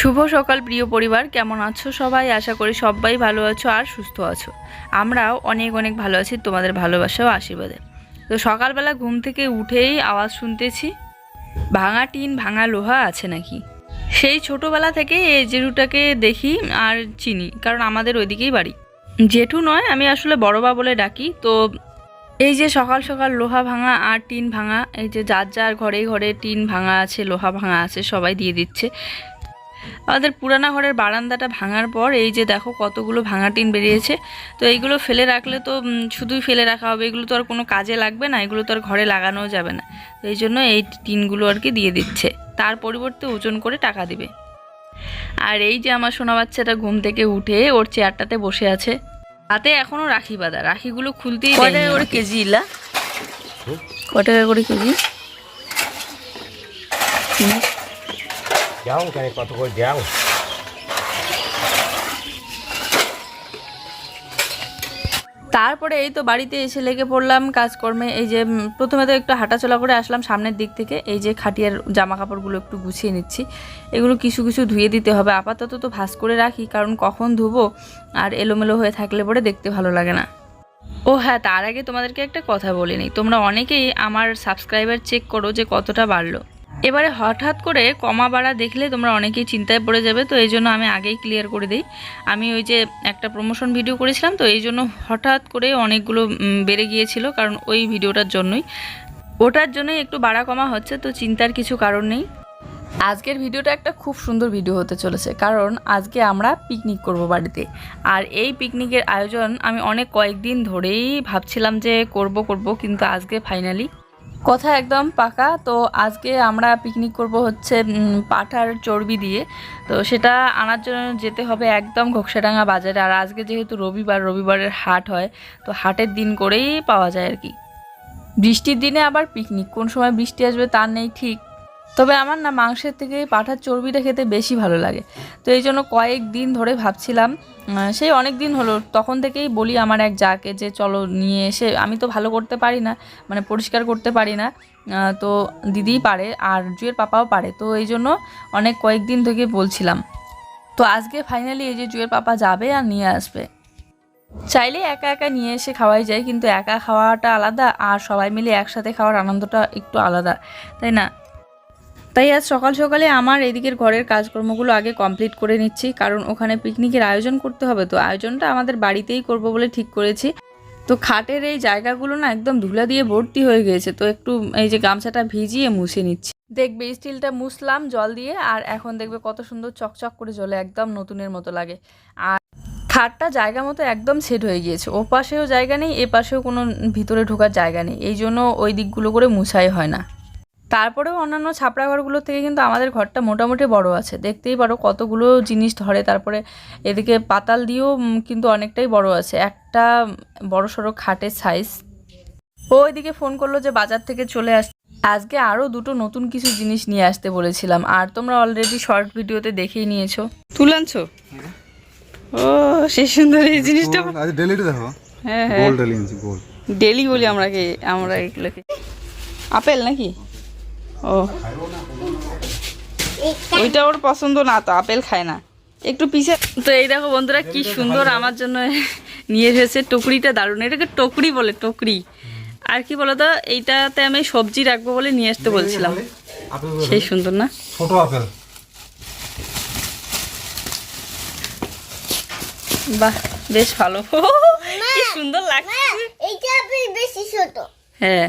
শুভ সকাল, প্রিয় পরিবার। কেমন আছো সবাই? আশা করি সবাই ভালো আছো আর সুস্থ আছো। আমরাও অনেক অনেক ভালো আছি তোমাদের ভালোবাসা ও আশীর্বাদে। তো সকালবেলা ঘুম থেকে উঠেই আওয়াজ শুনতেছি, ভাঙা টিন, ভাঙা লোহা আছে নাকি? সেই ছোটোবেলা থেকে এই জেঠুটাকে দেখি আর চিনি, কারণ আমাদের ওইদিকেই বাড়ি। জেঠু নয়, আমি আসলে বড়বা বলে ডাকি, তো এই যে সকাল সকাল লোহা ভাঙা আর টিন ভাঙা, এই যে যার যার ঘরে ঘরে টিন ভাঙা আছে, লোহা ভাঙা আছে, সবাই দিয়ে দিচ্ছে। আমাদের পুরানা ঘরের বারান্দাটা ভাঙার পর এই যে দেখো কতগুলো ভাঙা টিন বেরিয়েছে। তো এইগুলো ফেলে রাখলে তো শুধুই ফেলে রাখা হবে। এগুলো তো আর কোনো কাজে লাগবে না এগুলো তো আর ঘরে লাগানোও যাবে না। তো এই জন্য এই টিনগুলো আর কি দিয়ে দিচ্ছে। তার পরিবর্তে ওজন করে টাকা দিবে। আর এই যে আমার সোনা বাচ্চাটা ঘুম থেকে উঠে ওর চেয়ারটাতে বসে আছে। হাতে এখনও রাখি বাঁধা। রাখিগুলো খুলতেই দেয়নি করে কেজি ইলা? কয় টাকা করে কেজি? যাও কেন কত করে যাও তারপরে এই তো বাড়িতে এসে লেগে পড়লাম কাজকর্মে। এই যে প্রথমে তো একটু হাঁটাচলা করে আসলাম, সামনের দিক থেকে এই যে খাটিয়ার জামা কাপড়গুলো একটু গুছিয়ে নিচ্ছি। এগুলো কিছু কিছু ধুয়ে দিতে হবে, আপাতত তো ভাস করে রাখি, কারণ কখন ধুবো আর এলোমেলো হয়ে থাকলে পরে দেখতে ভালো লাগে না। ও হ্যাঁ তার আগে তোমাদেরকে একটা কথা বলিনি তোমরা অনেকেই আমার সাবস্ক্রাইবার চেক করো যে কতটা বাড়লো। এবারে হঠাৎ করে কমা বাড়া দেখলে তোমরা অনেকেই চিন্তায় পড়ে যাবে, তো এই জন্য আমি আগেই ক্লিয়ার করে দিই। আমি ওই যে একটা প্রমোশন ভিডিও করেছিলাম, তো এই জন্য হঠাৎ করে অনেকগুলো বেড়ে গিয়েছিল, কারণ ওই ভিডিওটার জন্যই। ওটার জন্যই একটু বাড়া কমা হচ্ছে, তো চিন্তার কিছু কারণ নেই। আজকের ভিডিওটা একটা খুব সুন্দর ভিডিও হতে চলেছে, কারণ আজকে আমরা পিকনিক করব বাড়িতে। আর এই পিকনিকের আয়োজন আমি অনেক কয়েকদিন ধরেই ভাবছিলাম যে করব করব, কিন্তু আজকে ফাইনালি কথা একদম পাকা। তো আজকে আমরা পিকনিক করব হচ্ছে পাঠার চর্বি দিয়ে। তো সেটা আনার জন্য যেতে হবে একদম ঘোকসাডাঙ্গা বাজারে। আর আজকে যেহেতু রবিবার, রবিবারের হাট হয়, তো হাটের দিন করেই পাওয়া যায় আর কি। বৃষ্টির দিনে আবার পিকনিক কোন সময় বৃষ্টি আসবে তার নেই ঠিক। তবে আমার না মাংসের থেকে পাঠার চর্বিটা খেতে বেশি ভালো লাগে। তো এই জন্য কয়েক দিন ধরে ভাবছিলাম সেই অনেক দিন হলো, তখন থেকেই বলি আমার এক যাকে যে চলো নিয়ে এসে, আমি তো ভালো করতে পারি না মানে পরিষ্কার করতে পারি না তো দিদিই পারে আর জুয়ের পাপাও পারে। তো এই জন্য অনেক কয়েকদিন থেকে বলছিলাম। তো আজকে ফাইনালি এই যে জুয়ের পাপা যাবে আর নিয়ে আসবে। চাইলে একা একা নিয়ে এসে খাওয়াই যায়, কিন্তু একা খাওয়াটা আলাদা আর সবাই মিলে একসাথে খাওয়ার আনন্দটা একটু আলাদা, তাই না? তাই আজ সকাল সকালে আমার এদিকের ঘরের কাজকর্মগুলো আগে কমপ্লিট করে নিচ্ছি, কারণ ওখানে পিকনিকের আয়োজন করতে হবে। তো আয়োজনটা আমাদের বাড়িতেই করব বলে ঠিক করেছি। তো খাটের এই জায়গাগুলো না একদম ধুলা দিয়ে ভর্তি হয়ে গিয়েছে তো একটু এই যে গামছাটা ভিজিয়ে মুছে নিচ্ছি। দেখবে স্টিলটা মুছলাম জল দিয়ে, আর এখন দেখবে কত সুন্দর চকচক করে জলে একদম নতুনের মতো লাগে। আর খাটটা জায়গা মতো একদম সেট হয়ে গিয়েছে। ও পাশেও জায়গা নেই, এ পাশেও কোনো ভিতরে ঢোকার জায়গা নেই। এই জন্য ওই দিকগুলো করে মুছাই হয় না। তারপরেও অন্যান্য ছাপড়া ঘরগুলোর থেকে কিন্তু আমাদের ঘরটা মোটামুটি বড় আছে। দেখতেই পারো কতগুলো জিনিস ধরে। তারপরে এদিকে পাতাল দিয়েও কিন্তু অনেকটাই বড় আছে। একটা বড় সড়ো খাটের সাইজ ও ওইদিকে ফোন করল যে বাজার থেকে চলে আস আজকে আরও দুটো নতুন কিছু জিনিস নিয়ে আসতে বলেছিলাম। আর তোমরা অলরেডি শর্ট ভিডিওতে দেখেই নিয়েছো। তুলে আনছো? ও সেই সুন্দর এই জিনিসটা। আজ ডেলিটা দেখো। হ্যাঁ হ্যাঁ। গোল্ড ডেলি আনছি গোল্ড ডেলি বলি আমরা কে আমরা এগুলোকে আপেল নাকি? ও। ওইটা ওর পছন্দ না তো আপেল খায় না। একটু পিছে তো এই দেখো বন্ধুরা কি সুন্দর আমার জন্য নিয়ে এসেছে টুকরিটা দারুণ। এটাকে টকরি বলে টকরি। আর কি বলতো এইটাতে আমি সবজি রাখব বলে নিয়ে আসতে বলছিলাম। সেই সুন্দর না? ছোট আপেল। বাহ বেশ ভালো। কি সুন্দর লাগছে। এইটা আপনি বেশি ছোট। হ্যাঁ।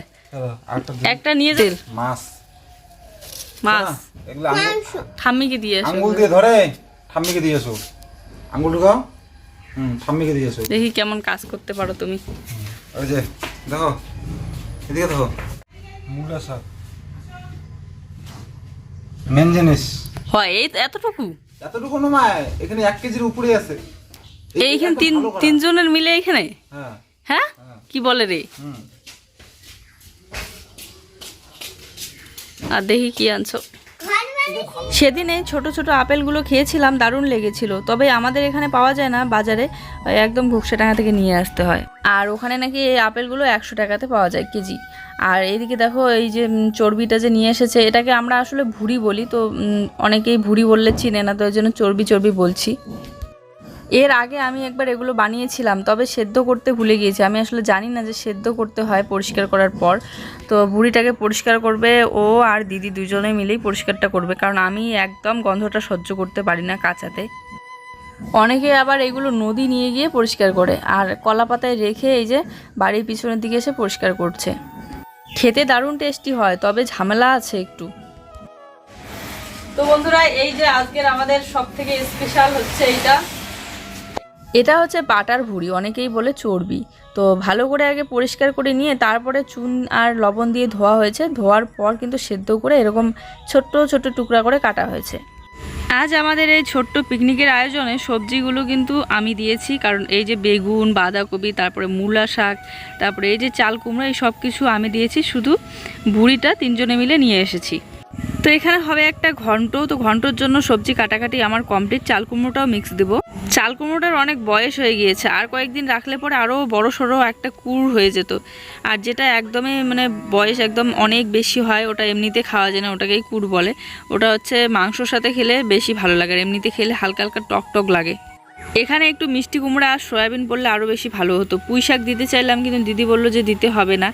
একটা নিয়ে তেল মাছ। মাছ। এগুলো ঠাম্মিকে দিয়ে এসো আঙ্গুল দিয়ে ধরে ঠাম্মিকে দিয়ে এসো। আঙ্গুল ঢুকাও। হুম ঠাম্মিকে দিয়ে এসো। দেখি কেমন কাজ করতে পারো তুমি। ওই যে দেখো। এদিকে দেখো। মূলা শাক। মেন জিনিস। হয় এই এতটুকু? এতটুকু এখানে এক কেজির উপরে আছে। এইখানে তিন তিনজনের মিলে এখানে? হ্যাঁ? হ্যাঁ। কি বলে রে? হুম। আর দেখি কি আনছো। সেদিনে ছোট ছোট আপেলগুলো খেয়েছিলাম, দারুণ লেগেছিল। তবে আমাদের এখানে পাওয়া যায় না, বাজারে একদম ঘুকসাডাঙ্গা থেকে নিয়ে আসতে হয়। আর ওখানে নাকি এই আপেলগুলো একশো টাকাতে পাওয়া যায় কেজি। আর এইদিকে দেখো, এই যে চর্বিটা যে নিয়ে এসেছে, এটাকে আমরা আসলে ভুড়ি বলি, তো অনেকেই ভুড়ি বললে চিনে না, তো ওই জন্য চর্বি চর্বি বলছি। এর আগে আমি একবার এগুলো বানিয়েছিলাম, তবে সেদ্ধ করতে ভুলে গিয়েছি। আমি আসলে জানি না যে সেদ্ধ করতে হয় পরিষ্কার করার পর। তো বুড়িটাকে পরিষ্কার করবে, ও আর দিদি দুজনে মিলেই পরিষ্কারটা করবে, কারণ আমি একদম গন্ধটা সহ্য করতে পারি না কাঁচাতে। অনেকে আবার এগুলো নদী নিয়ে গিয়ে পরিষ্কার করে, আর কলা পাতায় রেখে এই যে বাড়ির পিছনের দিকে এসে পরিষ্কার করছে। খেতে দারুণ টেস্টি হয়, তবে ঝামেলা আছে একটু। তো বন্ধুরা, এই যে আজকের আমাদের সব থেকে স্পেশাল হচ্ছে এইটা। এটা হচ্ছে বাটার ভুড়ি, অনেকেই বলে চর্বি। তো ভালো করে আগে পরিষ্কার করে নিয়ে তারপরে চুন আর লবণ দিয়ে ধোয়া হয়েছে। ধোয়ার পর কিন্তু সেদ্ধ করে এরকম ছোট্ট ছোট্ট টুকরা করে কাটা হয়েছে। আজ আমাদের এই ছোট্ট পিকনিকের আয়োজনে সবজিগুলো কিন্তু আমি দিয়েছি, কারণ এই যে বেগুন, বাঁধাকপি, তারপরে মূলা শাক, তারপরে এই যে চাল কুমড়ো, এই সব কিছু আমি দিয়েছি। শুধু ভুড়িটা তিনজনে মিলে নিয়ে এসেছি। তো এখানে হবে একটা ঘন্ট, তো ঘন্টর জন্য সবজি কাটাকাটি আমার কমপ্লিট চাল কুমড়োটাও মিক্স দেবো। চাল কুমড়োটার অনেক বয়স হয়ে গিয়েছে, আর কয়েকদিন রাখলে পরে আরও বড় সড়ো একটা কুর হয়ে যেত। আর যেটা একদমই মানে বয়স একদম অনেক বেশি হয়, ওটা এমনিতে খাওয়া যায় না, ওটাকেই কুর বলে। ওটা হচ্ছে মাংসর সাথে খেলে বেশি ভালো লাগে, আর এমনিতে খেলে হালকা হালকা টক টক লাগে। এখানে একটু মিষ্টি কুমড়া আর সয়াবিন পড়লে আরও বেশি ভালো হতো। পুঁই শাক দিতে চাইলাম, কিন্তু দিদি বলল যে দিতে হবে না।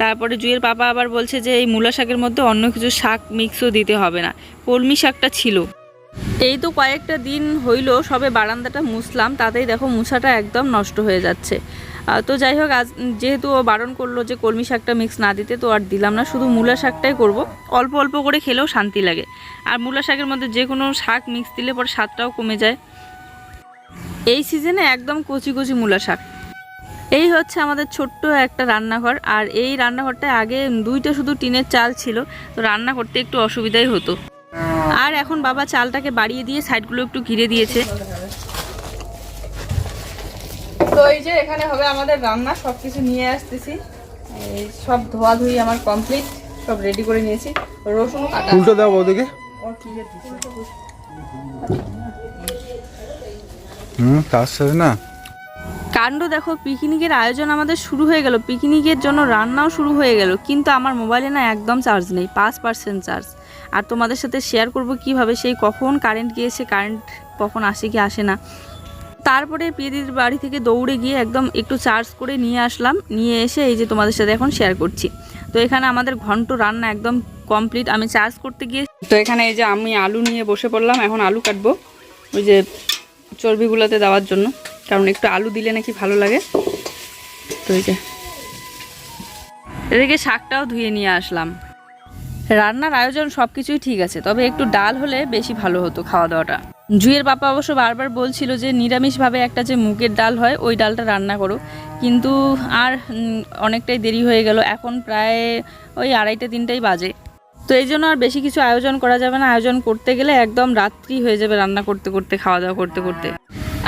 তারপরে জুয়ের পাপা আবার বলছে যে এই মূলা শাকের মধ্যে অন্য কিছু শাক মিক্সও দিতে হবে না। কলমি শাকটা ছিল। এই তো কয়েকটা দিন হইল, সবে বারান্দাটা মুছলাম। তাতেই দেখো মুছাটা একদম নষ্ট হয়ে যাচ্ছে। তো যাই হোক, আজ যেহেতু ও বারণ করল যে কলমি শাকটা মিক্স না দিতে, তো আর দিলাম না। শুধু মূলা শাকটাই করব। অল্প অল্প করে খেলেও শান্তি লাগে। আর মূলা শাকের মধ্যে যে কোনো শাক মিক্স দিলে পরে স্বাদটাও কমে যায়। এই সিজনে একদম কচি কচি মূলা শাক। এই হচ্ছে আমাদের ছোট্ট একটা রান্নাঘর আর এই রান্নাঘরটা আগে দুইটা শুধু টিনের চাল ছিল তো রান্না করতে একটু অসুবিধাই হতো। আর এখন বাবা চালটাকে বাড়িয়ে দিয়ে সাইডগুলো একটু ঘিরে দিয়েছে। তো এই যে এখানে হবে আমাদের রান্না সব কিছু নিয়ে আসতেছি। সব ধোয়া ধুই আমার কমপ্লিট সব রেডি করে নিয়েছি। রসুন কাটা। উল্টো দাও ওদিকে। হুম, তার সাথে না। কাণ্ড দেখো, পিকনিকের আয়োজন আমাদের শুরু হয়ে গেল। পিকনিকের জন্য রান্নাও শুরু হয়ে গেল। কিন্তু আমার মোবাইলে না একদম চার্জ নেই, পাঁচ পার্সেন্ট চার্জ। আর তোমাদের সাথে শেয়ার করব কীভাবে, সেই কখন কারেন্ট গিয়েছে কারেন্ট কখন আসে কি আসে না। তারপরে পিদির বাড়ি থেকে দৌড়ে গিয়ে একদম একটু চার্জ করে নিয়ে আসলাম। নিয়ে এসে এই যে তোমাদের সাথে এখন শেয়ার করছি। তো এখানে আমাদের ঘন্ট রান্না একদম কমপ্লিট আমি চার্জ করতে গিয়ে তো এখানে এই যে আমি আলু নিয়ে বসে পড়লাম, এখন আলু কাটবো। ওই যে চর্বিগুলোতে দেওয়ার জন্য। কারণ একটু আলু দিলে নাকি ভালো লাগে। তো এই যে। এদিকে শাকটাও ধুয়ে নিয়ে আসলাম। রান্নার আয়োজন সব কিছুই ঠিক আছে, তবে একটু ডাল হলে বেশি ভালো হতো খাওয়া দাওয়াটা জুয়ের বাপা অবশ্য বারবার বলছিল যে, নিরামিষভাবে একটা যে মুগের ডাল হয়, ওই ডালটা রান্না করো। কিন্তু আর অনেকটাই দেরি হয়ে গেল। এখন প্রায় ওই আড়াইটা তিনটাই বাজে। তো এই জন্য আর বেশি কিছু আয়োজন করা যাবে না। আয়োজন করতে গেলে একদম রাত্রি হয়ে যাবে রান্না করতে করতে খাওয়া দাওয়া করতে করতে।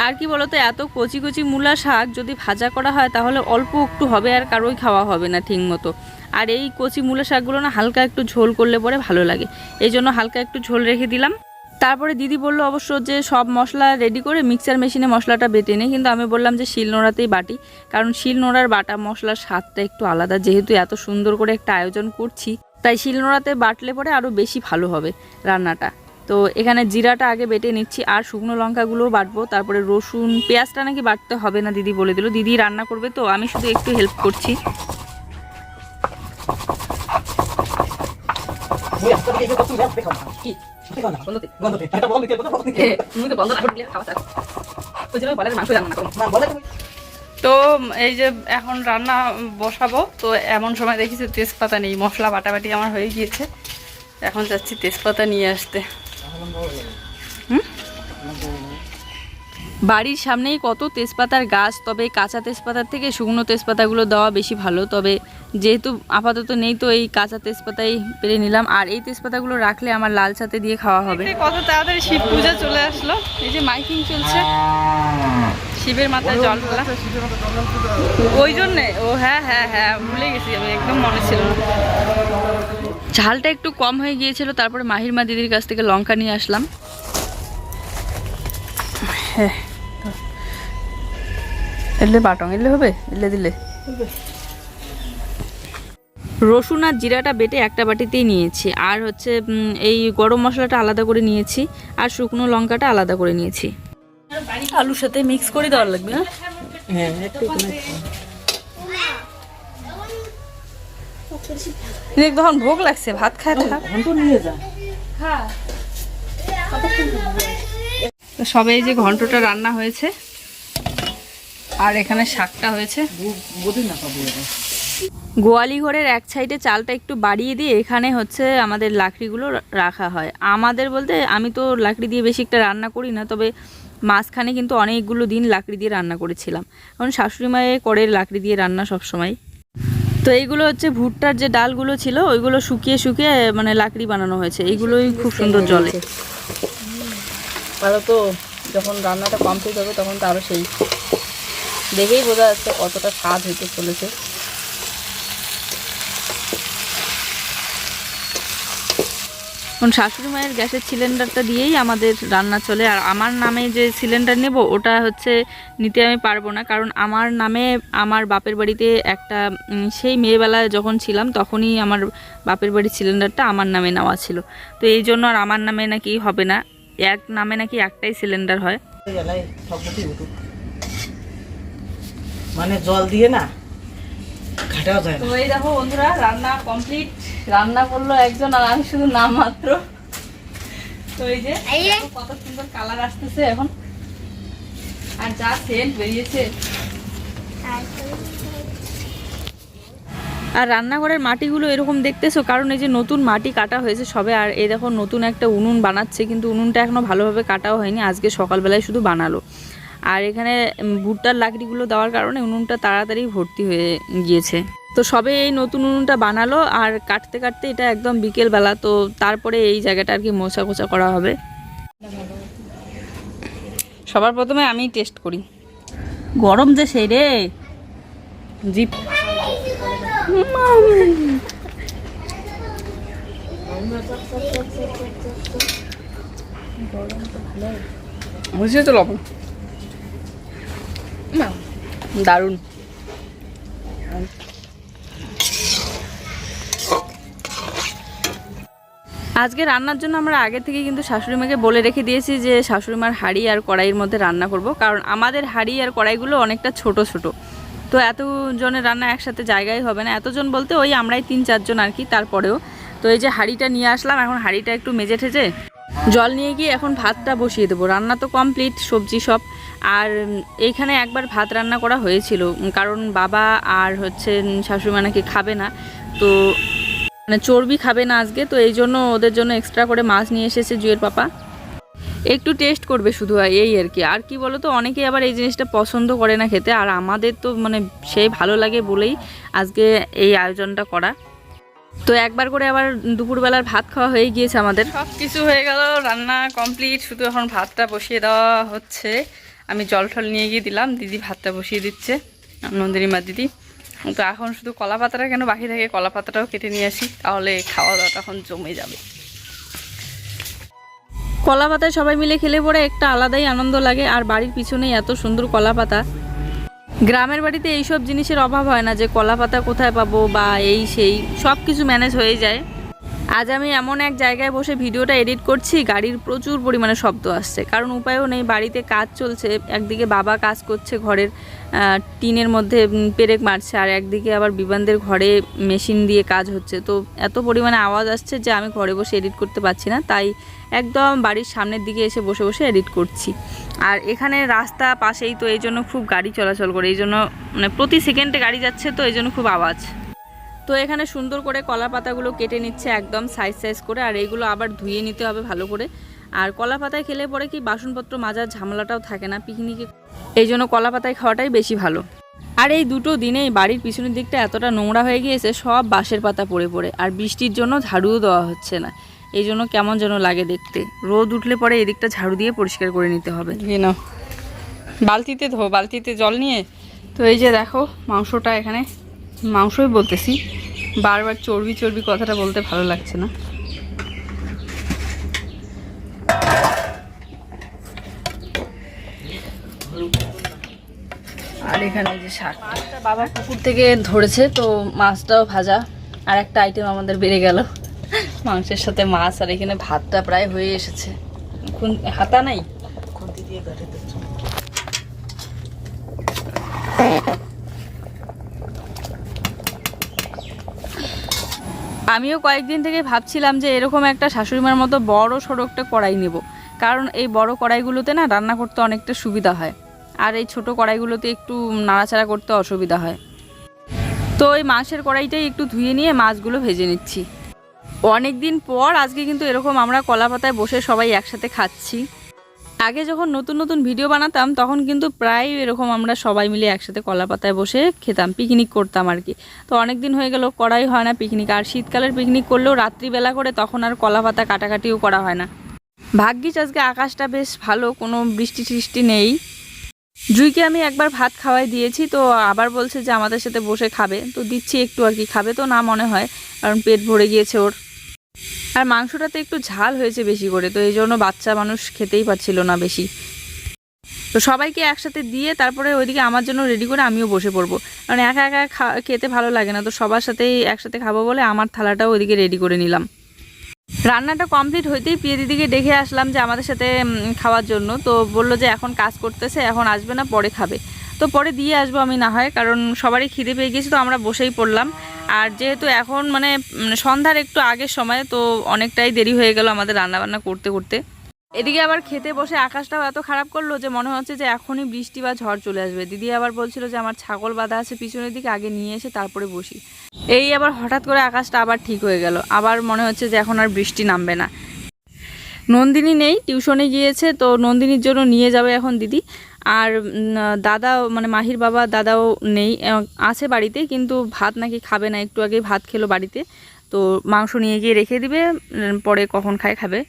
আর কি বলতো, এত কচি কচি মূলা শাক যদি ভাজা করা হয়, তাহলে অল্প একটু হবে আর কারোই খাওয়া হবে না ঠিক মতো। আর এই কচি মূলা শাকগুলো না হালকা একটু ঝোল করলে পরে ভালো লাগে। এই জন্য হালকা একটু ঝোল রেখে দিলাম। তারপরে দিদি বলল অবশ্য যে সব মশলা রেডি করে মিক্সার মেশিনে মশলাটা বেটে নেই। কিন্তু আমি বললাম যে শিল নোড়াতেই বাটি। কারণ শিল নোড়ার বাটা মশলার স্বাদটা একটু আলাদা। যেহেতু এত সুন্দর করে একটা আয়োজন করছি তাই শিলনোড়াতে বাটলে পরে আরও বেশি ভালো হবে রান্নাটা। তো এখানে জিরাটা আগে বেটে নিচ্ছি আর শুকনো লঙ্কাগুলোও বাটবো তারপরে রসুন পেঁয়াজটা নাকি বাটতে হবে না দিদি বলে দিল। দিদি রান্না করবে তো আমি শুধু একটু হেল্প করছি। তো এই যে এখন রান্না বসাবো, তো এমন সময় দেখেছি তেজপাতা নেই, মশলা বাটাবাটি আমার হয়ে গিয়েছে এখন যাচ্ছি তেজপাতা নিয়ে আসতে? বাড়ির সামনেই কত তেজপাতার গাছ তবে কাঁচা তেজপাতার থেকে শুকনো তেজপাতাগুলো দেওয়া বেশি ভালো। তবে যেহেতু আপাতত নেই তো এই কাঁচা তেজপাতাই পেরে নিলাম। আর এই তেজপাতাগুলো রাখলে আমার লাল সাথে দিয়ে খাওয়া হবে। কত তাড়াতাড়ি শিব পূজা চলে আসলো। এই যে মাইকিং চলছে। শিবের মাথায় জল ফেলা ওই জন্যে? ও হ্যাঁ হ্যাঁ হ্যাঁ ভুলে গেছি আমি একদম মনে ছিল না। ঝালটা একটু কম হয়ে গিয়েছিল তারপরে মাহির মা দিদির কাছ থেকে লঙ্কা নিয়ে আসলাম। হ্যাঁ। এলে বাটং এলে হবে এলে দিলে। রসুন আর জিরাটা বেটে একটা বাটিতেই নিয়েছি। আর হচ্ছে এই গরম মশলাটা আলাদা করে নিয়েছি আর শুকনো লঙ্কাটা আলাদা করে নিয়েছি। আলুর সাথে মিক্স করে দেওয়ার লাগবে না? হ্যাঁ দেখ তখন ভোগ লাগছে ভাত খায় থাক ঘন্ট নিয়ে যা। তো সবে এই যে ঘন্টটা রান্না হয়েছে আর এখানে শাকটা হয়েছে। গোয়ালি ঘরের এক সাইডে চালটা একটু বাড়িয়ে দিয়ে এখানে হচ্ছে আমাদের লাকড়িগুলো রাখা হয়। আমাদের বলতে আমি তো লাকড়ি দিয়ে বেশি একটা রান্না করি না তবে মাঝখানে কিন্তু অনেকগুলো দিন লাকড়ি দিয়ে রান্না করেছিলাম। কারণ শাশুড়ি মায়ে করে লাকড়ি দিয়ে রান্না সব সময় তো এইগুলো হচ্ছে ভুট্টার যে ডালগুলো ছিল ওইগুলো শুকিয়ে শুকিয়ে মানে লাকড়ি বানানো হয়েছে। এইগুলোই খুব সুন্দর জলে। তো যখন রান্নাটা কমপ্লিট হবে তখন তো আরও সেই দেখেই বোঝা যাচ্ছে কতটা স্বাদ হইতে চলেছে। এখন শাশুড়ি মায়ের গ্যাসের সিলিন্ডারটা দিয়েই আমাদের রান্না চলে আর আমার নামে যে সিলিন্ডার নেব ওটা হচ্ছে নিতে আমি পারব না কারণ আমার নামে আমার বাপের বাড়িতে একটা সেই মেয়েবেলায় যখন ছিলাম তখনই আমার বাপের বাড়ির সিলিন্ডারটা আমার নামে নেওয়া ছিল। তো এই জন্য আর আমার নামে নাকি হবে না এক নামে নাকি একটাই সিলিন্ডার হয়। মানে জল দিয়ে না ঘাটাও যায় তো এই দেখো বন্ধুরা রান্না কমপ্লিট রান্না করল একজন আর আমি শুধু নাম মাত্র। তো এই যে কত সুন্দর কালার আসতেছে এখন। আর যা সেন্ট বেরিয়েছে। আর রান্নাঘরের মাটিগুলো এরকম দেখতেছো কারণ এই যে নতুন মাটি কাটা হয়েছে সবে। আর এই দেখো নতুন একটা উনুন বানাচ্ছে কিন্তু উনুনটা এখনও ভালোভাবে কাটাও হয়নি আজকে সকালবেলায় শুধু বানালো। আর এখানে ভুট্টার লাকড়িগুলো দেওয়ার কারণে উনুনটা তাড়াতাড়ি ভর্তি হয়ে গিয়েছে। তো সবে এই নতুন উনুনটা বানালো আর কাটতে কাটতে এটা একদম বিকেলবেলা, তো তারপরে এই জায়গাটা আর কি মোছা কোচা করা হবে। সবার প্রথমে আমি টেস্ট করি। গরম যে সেই রে। জিপ। বুঝছে লবণ? দারুণ। আজকে রান্নার জন্য আমরা আগে থেকে কিন্তু শাশুড়ি মাকে বলে রেখে দিয়েছি যে শাশুড়ি মার হাঁড়ি আর কড়াইয়ের মধ্যে রান্না করব, কারণ আমাদের হাঁড়ি আর কড়াইগুলো অনেকটা ছোট ছোট। তো এতজনের রান্না একসাথে জায়গায় হবে না। এতজন বলতে ওই আমরাই তিন চারজন আর কি, তারপরেও। তো এই যে হাঁড়িটা নিয়ে আসলাম, এখন হাঁড়িটা একটু মেজে ঠেজে জল নিয়ে গিয়ে এখন ভাতটা বসিয়ে দেবো। রান্না তো কমপ্লিট সবজি সব। আর এইখানে একবার ভাত রান্না করা হয়েছিল কারণ বাবা আর হচ্ছে উম, শাশুড়ি নাকি খাবে না তো মানে চর্বি খাবে না আজকে তো এই জন্য ওদের জন্য এক্সট্রা করে মাছ নিয়ে এসেছে জুয়ের পাপা। একটু টেস্ট করবে শুধু এই আর কি। আর কি বলো তো অনেকেই আবার এই জিনিসটা পছন্দ করে না খেতে আর আমাদের তো মানে সেই ভালো লাগে বলেই আজকে এই আয়োজনটা করা। তো একবার করে আবার দুপুরবেলার ভাত খাওয়া হয়ে গিয়েছে আমাদের। সব কিছু হয়ে গেল রান্না কমপ্লিট শুধু এখন ভাতটা বসিয়ে দেওয়া হচ্ছে। আমি জল টল নিয়ে গিয়ে দিলাম, দিদি ভাতটা বসিয়ে দিচ্ছে, নন্দিনীমা দিদি। তো এখন শুধু কলা পাতাটা কেন বাকি থাকে? কলা পাতাটাও কেটে নিয়ে আসি, তাহলে খাওয়া দাওয়া তখন জমে যাবে। কলা পাতায় সবাই মিলে খেলে পরে একটা আলাদাই আনন্দ লাগে, আর বাড়ির পিছনেই এত সুন্দর কলা পাতা গ্রামের বাড়িতে এইসব জিনিসের অভাব হয় না যে কলা পাতা কোথায় পাবো বা এই সেই সব কিছু ম্যানেজ হয়ে যায়। আজ আমি এমন এক জায়গায় বসে ভিডিওটা এডিট করছি, গাড়ির প্রচুর পরিমাণে শব্দ আসছে। কারণ উপায়ও নেই, বাড়িতে কাজ চলছে, একদিকে বাবা কাজ করছে ঘরের টিনের মধ্যে পেরেক মারছে, আর একদিকে আবার বিমানদের ঘরে মেশিন দিয়ে কাজ হচ্ছে। তো এত পরিমাণে আওয়াজ আসছে যে আমি ঘরে বসে এডিট করতে পারছি না, তাই একদম বাড়ির সামনের দিকে এসে বসে বসে এডিট করছি। আর এখানে রাস্তা পাশেই তো এই জন্য খুব গাড়ি চলাচল করে, এই জন্য মানে প্রতি সেকেন্ডে গাড়ি যাচ্ছে তো এই জন্য খুব আওয়াজ। তো এখানে সুন্দর করে কলা পাতাগুলো কেটে নিচ্ছে একদম সাইজ সাইজ করে, আর এইগুলো আবার ধুয়ে নিতে হবে ভালো করে। আর কলা পাতায় খেলে পরে কি বাসনপত্র মাজার ঝামেলাটাও থাকে না, পিকনিকে এই জন্য কলা পাতায় খাওয়াটাই বেশি ভালো। আর এই দুটো দিনেই বাড়ির পিছনের দিকটা এতটা নোংরা হয়ে গিয়েছে, সব বাঁশের পাতা পড়ে পড়ে, আর বৃষ্টির জন্য ঝাড়ুও দেওয়া হচ্ছে না। এই জন্য কেমন যেন লাগে দেখতে। রোদ উঠলে পরে এদিকটা ঝাড়ু দিয়ে পরিষ্কার করে নিতে হবে। বালতিতে ধো বালতিতে জল নিয়ে। তো এই যে দেখো, মাংসটা এখানে, মাংসই বলতেছি। বারবার চর্বি চর্বি কথাটা বলতে ভালো লাগছে না। আর এখানে যে শাকটা বাবা পুকুর থেকে ধরেছে তো মাছটাও ভাজা। আর একটা আইটেম আমাদের বেড়ে গেল। মাংসের সাথে মাছ আর এখানে ভাতটা প্রায় হয়ে এসেছে। এখন হাতা নাই? খুন্তি দিয়ে কাটে আমিও কয়েকদিন থেকে ভাবছিলাম যে এরকম একটা শাশুড়িমার মতো বড় সড়ো একটা কড়াই নেব। কারণ এই বড় কড়াইগুলোতে না রান্না করতে অনেকটা সুবিধা হয়। আর এই ছোট কড়াইগুলোতে একটু নাড়াচাড়া করতে অসুবিধা হয়। তো ওই মাংসের কড়াইটাই একটু ধুয়ে নিয়ে মাছগুলো ভেজে নিচ্ছি। অনেক দিন পর আজকে কিন্তু এরকম আমরা কলা পাতায় বসে সবাই একসাথে খাচ্ছি। আগে যখন নতুন নতুন ভিডিও বানাতাম, তখন কিন্তু প্রায় এরকম আমরা সবাই মিলে একসাথে কলা পাতায় বসে খেতাম, পিকনিক করতাম আর কি। তো অনেক দিন হয়ে গেল, করাই হয় না পিকনিক। আর শীতকালের পিকনিক করলেও রাত্রিবেলা করে তখন আর কলা পাতা কাটাকাটিও করা হয় না। ভাগ্যিস আজকে আকাশটা বেশ ভালো, কোনো বৃষ্টি টিষ্টি নেই। জুইকে আমি একবার ভাত খাওয়াই দিয়েছি, তো আবার বলছে যে আমাদের সাথে বসে খাবে। তো দিচ্ছি একটু আর কি, খাবে তো না মনে হয়, কারণ পেট ভরে গিয়েছে ওর। আর মাংসটাতে একটু ঝাল হয়েছে বেশি করে, তো এই জন্য বাচ্চা মানুষ খেতেই পারছিল না বেশি। তো সবাইকে একসাথে দিয়ে তারপরে ওইদিকে আমার জন্য রেডি করে আমিও বসে পড়ব। কারণ একা একা খেতে ভালো লাগে না, তো সবার সাথেই একসাথে খাব বলে আমার থালাটাও ওইদিকে রেডি করে নিলাম। রান্নাটা কমপ্লিট হইতেই প্রিয় দিদিকে ডেকে আসলাম যে আমাদের সাথে খাওয়ার জন্য। তো বলল যে এখন কাজ করতেছে, এখন আসবে না, পরে খাবে। তো পরে দিয়ে আসব আমি না হয়, কারণ সবারই খিদে পেয়ে গেছি, তো আমরা বসেই পড়লাম। আর যেহেতু এখন মানে সন্ধ্যার একটু আগের সময়, তো অনেকটাই দেরি হয়ে গেল আমাদের রান্নাবান্না করতে করতে। এদিকে আবার খেতে বসে আকাশটাও এত খারাপ করল যে মনে হচ্ছে যে এখনই বৃষ্টি বা ঝড় চলে আসবে। দিদি আবার বলছিল যে আমার ছাগল বাঁধা আছে, পিছনের দিকে আগে নিয়ে এসে তারপরে বসি। এই আবার হঠাৎ করে আকাশটা আবার ঠিক হয়ে গেল। আবার মনে হচ্ছে যে এখন আর বৃষ্টি নামবে না। নন্দিনী নেই, টিউশনে গিয়েছে, তো নন্দিনীর জন্য নিয়ে যাবে এখন দিদি। আর দাদা মানে মাহির বাবা দাদাও নেই আছে বাড়িতে, কিন্তু ভাত নাকি খাবে না, একটু আগে ভাত খেলো বাড়িতে। তো মাংস নিয়ে গিয়ে রেখে দিবে পরে কখন খায় খাবে।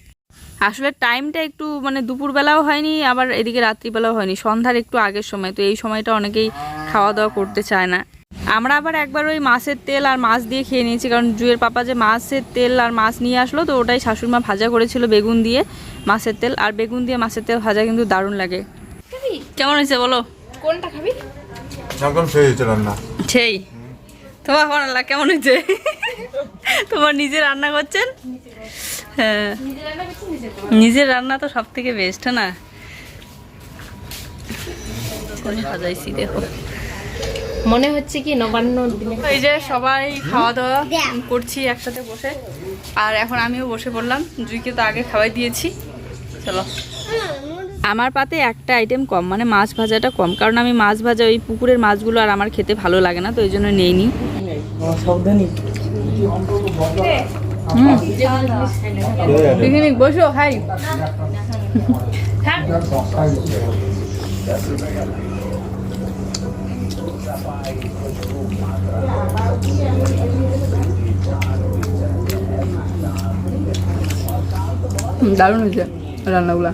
আসলে টাইমটা একটু মানে দুপুরবেলাও হয়নি, আবার এদিকে রাত্রিবেলাও হয়নি। সন্ধ্যার একটু আগের সময়, তো এই সময়টা অনেকেই খাওয়া দাওয়া করতে চায় না। আমরা আবার একবার ওই মাছের তেল আর মাছ দিয়ে খেয়ে নিয়েছি, কারণ জুয়ের পাপা যে মাছের তেল আর মাছ নিয়ে আসলো, তো ওটাই শাশুড়মা ভাজা করেছিল বেগুন দিয়ে মাছের তেল। আর বেগুন দিয়ে মাছের তেল ভাজা কিন্তু দারুণ লাগে। কেমন হয়েছে বলো? কোনটা খাবি? একদম সেই হয়েছে রান্না। সেই? তোমার কেমন লাগল? কেমন হয়েছে? তোমার নিজে রান্না করছেন? হ্যাঁ। নিজের রান্না তো সব থেকে বেস্ট না সাজাইছি দেখো। মনে হচ্ছে কি নবান্ন এই যে সবাই খাওয়া দাওয়া করছি একসাথে বসে। আর এখন আমিও বসে পড়লাম। জুইকে তো আগে খাওয়াই দিয়েছি। চলো। আমার পাতে একটা আইটেম কম মানে মাছ ভাজাটা কম কারণ আমি মাছ ভাজা ওই পুকুরের মাছগুলো আর আমার খেতে ভালো লাগে না তো এই জন্য নেই নি বসো হাই। দারুণ হয়েছে রান্নাগুলা।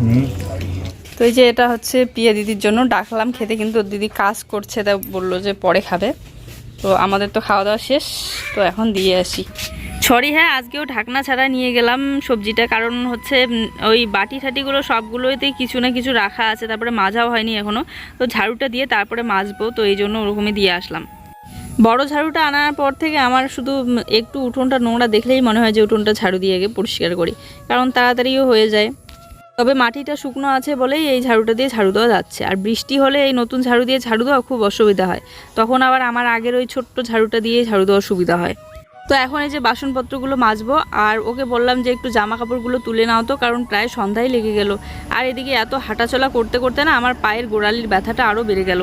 তো এই যে এটা হচ্ছে পিয়া দিদির জন্য। ডাকলাম, খেতে কিন্তু দিদি কাজ করছে তা বলল যে পরে খাবে। তো আমাদের তো খাওয়া দাওয়া শেষ, তো এখন দিয়ে আসি। সরি হ্যাঁ আজকেও ঢাকনা ছাড়া নিয়ে গেলাম সবজিটা, কারণ হচ্ছে ওই বাটি ঠাটিগুলো সবগুলোতেই কিছু না কিছু রাখা আছে, তারপরে মাজাও হয়নি এখনও তো ঝাড়ুটা দিয়ে তারপরে মাজবো, তো এই জন্য ওরকমই দিয়ে আসলাম। বড় ঝাড়ুটা আনার পর থেকে আমার শুধু একটু উঠোনটা নোংরা দেখলেই মনে হয় যে উঠোনটা ঝাড়ু দিয়ে আগে পরিষ্কার করি, কারণ তাড়াতাড়িও হয়ে যায়। তবে মাটিটা শুকনো আছে বলেই এই ঝাড়ুটা দিয়ে ঝাড়ু দেওয়া যাচ্ছে। আর বৃষ্টি হলে এই নতুন ঝাড়ু দিয়ে ঝাড়ু দেওয়া খুব অসুবিধা হয়। তখন আবার আমার আগের ওই ছোট্ট ঝাড়ুটা দিয়ে ঝাড়ু দেওয়ার সুবিধা হয়। তো এখন এই যে বাসনপত্রগুলো মাজবো, আর ওকে বললাম যে একটু জামা কাপড়গুলো তুলে নাও তো, কারণ প্রায় সন্ধ্যায় লেগে গেল। আর এদিকে এত হাঁটাচলা করতে করতে না আমার পায়ের গোড়ালির ব্যথাটা আরও বেড়ে গেল।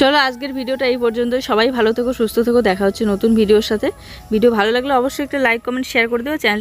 চলো আজকের ভিডিওটা এই পর্যন্তই। সবাই ভালো থেকো, সুস্থ থেকো। দেখা হচ্ছে নতুন ভিডিওর সাথে। ভিডিও ভালো লাগলে অবশ্যই একটা লাইক, কমেন্ট শেয়ার করে দেবো চ্যানেল